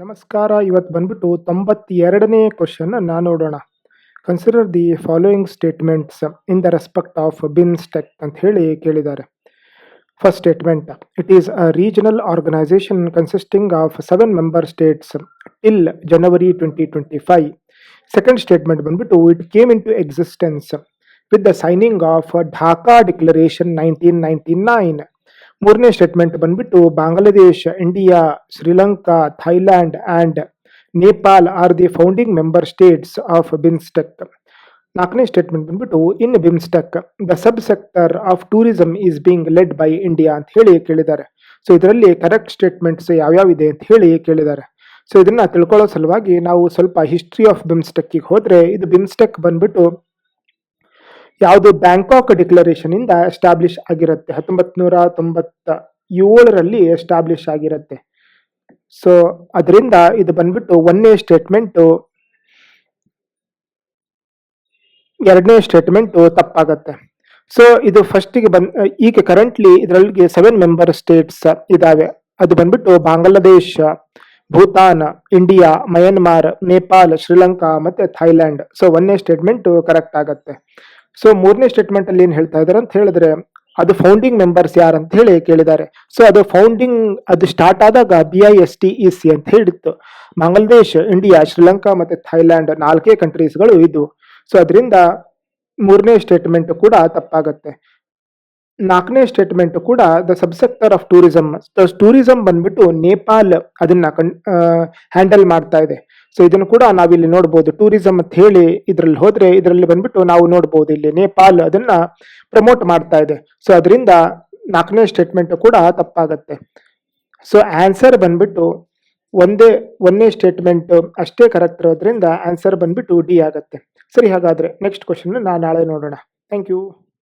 ನಮಸ್ಕಾರ. ಇವತ್ತು ಬಂದ್ಬಿಟ್ಟು ತೊಂಬತ್ತೆರಡನೇ ಕ್ವಶನ್ ನಾನು ನೋಡೋಣ. Consider the following statements in the respect of BIMSTEC ಅಂತ ಹೇಳಿ ಕೇಳಿದ್ದಾರೆ. First statement it is a regional organisation consisting of seven member states till January twenty twenty five second statement ಬಂದ್ಬಿಟ್ಟು it came into existence with the signing of Dhaka declaration nineteen ninety nine ಮೂರನೇ statement ಬಂದ್ಬಿಟ್ಟು Bangladesh India Sri Lanka Thailand and Nepal are the founding member states of BIMSTEC ನಾಲ್ಕನೇ statement ಬಂದ್ಬಿಟ್ಟು in BIMSTEC the sub sector of tourism is being led by India ಅಂತ ಹೇಳಿ ಕೇಳಿದ್ದಾರೆ. So ಇದರಲ್ಲಿ correct statements ಯಾವ್ಯಾವಿದೆ ಅಂತ ಹೇಳಿ ಕೇಳಿದ್ದಾರೆ. ಸೊ ಇದನ್ನ ತಿಳ್ಕೊಳ್ಳೋ ಸಲುವಾಗಿ ನಾವು ಸ್ವಲ್ಪ ಹಿಸ್ಟ್ರಿ ಆಫ್ ಬಿಮ್ಸ್ಟೆಕ್ಕಿಗೆ ಹೋದ್ರೆ, ಇದು ಬಿಮ್ಸ್ಟೆಕ್ ಬಂದ್ಬಿಟ್ಟು ಯಾವುದು ಬ್ಯಾಂಕಾಕ್ ಡಿಕ್ಲರೇಷನ್ ಇಂದ ಎಸ್ಟಾಬ್ಲಿಷ್ ಆಗಿರುತ್ತೆ. ಹತ್ತೊಂಬತ್ ನೂರ ತೊಂಬತ್ತ ಏಳರಲ್ಲಿ ಎಸ್ಟಾಬ್ಲಿಷ್ ಆಗಿರುತ್ತೆ. ಸೊ ಅದರಿಂದ ಇದು ಬಂದ್ಬಿಟ್ಟು ಒಂದನೇ ಸ್ಟೇಟ್ಮೆಂಟು ಎರಡನೇ ಸ್ಟೇಟ್ಮೆಂಟು ತಪ್ಪಾಗತ್ತೆ. ಸೊ ಇದು ಫಸ್ಟಿಗೆ ಬಂದ್ ಈಗ ಕರೆಂಟ್ಲಿ ಇದರಲ್ಲಿ ಸೆವೆನ್ ಮೆಂಬರ್ ಸ್ಟೇಟ್ಸ್ ಇದಾವೆ. ಅದು ಬಂದ್ಬಿಟ್ಟು ಬಾಂಗ್ಲಾದೇಶ, ಭೂತಾನ್, ಇಂಡಿಯಾ, ಮಯನ್ಮಾರ್ ನೇಪಾಲ್ ಶ್ರೀಲಂಕಾ ಮತ್ತೆ ಥೈಲ್ಯಾಂಡ್ ಸೊ ಒಂದನೇ ಸ್ಟೇಟ್ಮೆಂಟ್ ಕರೆಕ್ಟ್ ಆಗತ್ತೆ. ಸೊ ಮೂರನೇ ಸ್ಟೇಟ್ಮೆಂಟ್ ಅಲ್ಲಿ ಏನ್ ಹೇಳ್ತಾ ಇದಾರೆ ಅಂತ ಹೇಳಿದ್ರೆ, ಅದು ಫೌಂಡಿಂಗ್ ಮೆಂಬರ್ಸ್ ಯಾರು ಅಂತ ಹೇಳಿ ಕೇಳಿದ್ದಾರೆ. ಸೊ ಅದು ಫೌಂಡಿಂಗ್ ಅದು ಸ್ಟಾರ್ಟ್ ಆದಾಗ B I S T E C ಅಂತ ಹೇಳಿತ್ತು. ಬಾಂಗ್ಲಾದೇಶ್ ಇಂಡಿಯಾ ಶ್ರೀಲಂಕಾ ಮತ್ತೆ ಥೈಲ್ಯಾಂಡ್ ನಾಲ್ಕೇ ಕಂಟ್ರೀಸ್ಗಳು ಇದು ಸೊ ಅದರಿಂದ ಮೂರನೇ ಸ್ಟೇಟ್ಮೆಂಟ್ ಕೂಡ ತಪ್ಪಾಗತ್ತೆ. ನಾಲ್ಕನೇ ಸ್ಟೇಟ್ಮೆಂಟ್ ಕೂಡ the subsector of tourism tourism ಬಂದ್ಬಿಟ್ಟು ನೇಪಾಲ್ ಅದನ್ನ ಹ್ಯಾಂಡಲ್ ಮಾಡ್ತಾ ಇದೆ. ಸೊ ಇದನ್ನು ಕೂಡ ನಾವಿಲ್ಲಿ ನೋಡ್ಬೋದು. ಟೂರಿಸಂ ಅಂತ ಹೇಳಿ ಇದರಲ್ಲಿ ಹೋದ್ರೆ ಇದರಲ್ಲಿ ಬಂದ್ಬಿಟ್ಟು ನಾವು ನೋಡ್ಬೋದು ಇಲ್ಲಿ ನೇಪಾಲ್ ಅದನ್ನ ಪ್ರಮೋಟ್ ಮಾಡ್ತಾ ಇದೆ. ಸೊ ಅದರಿಂದ ನಾಲ್ಕನೇ ಸ್ಟೇಟ್ಮೆಂಟ್ ಕೂಡ ತಪ್ಪಾಗತ್ತೆ. ಸೊ ಆನ್ಸರ್ ಬಂದ್ಬಿಟ್ಟು ಒಂದೇ ಒಂದನೇ ಸ್ಟೇಟ್ಮೆಂಟ್ ಅಷ್ಟೇ ಕರೆಕ್ಟ್ ಇರೋದ್ರಿಂದ ಆನ್ಸರ್ ಬಂದ್ಬಿಟ್ಟು ಡಿ ಆಗತ್ತೆ. ಸರಿ, ಹಾಗಾದ್ರೆ ನೆಕ್ಸ್ಟ್ ಕ್ವಶನ್ ನಾ ನಾಳೆ ನೋಡೋಣ. Thank you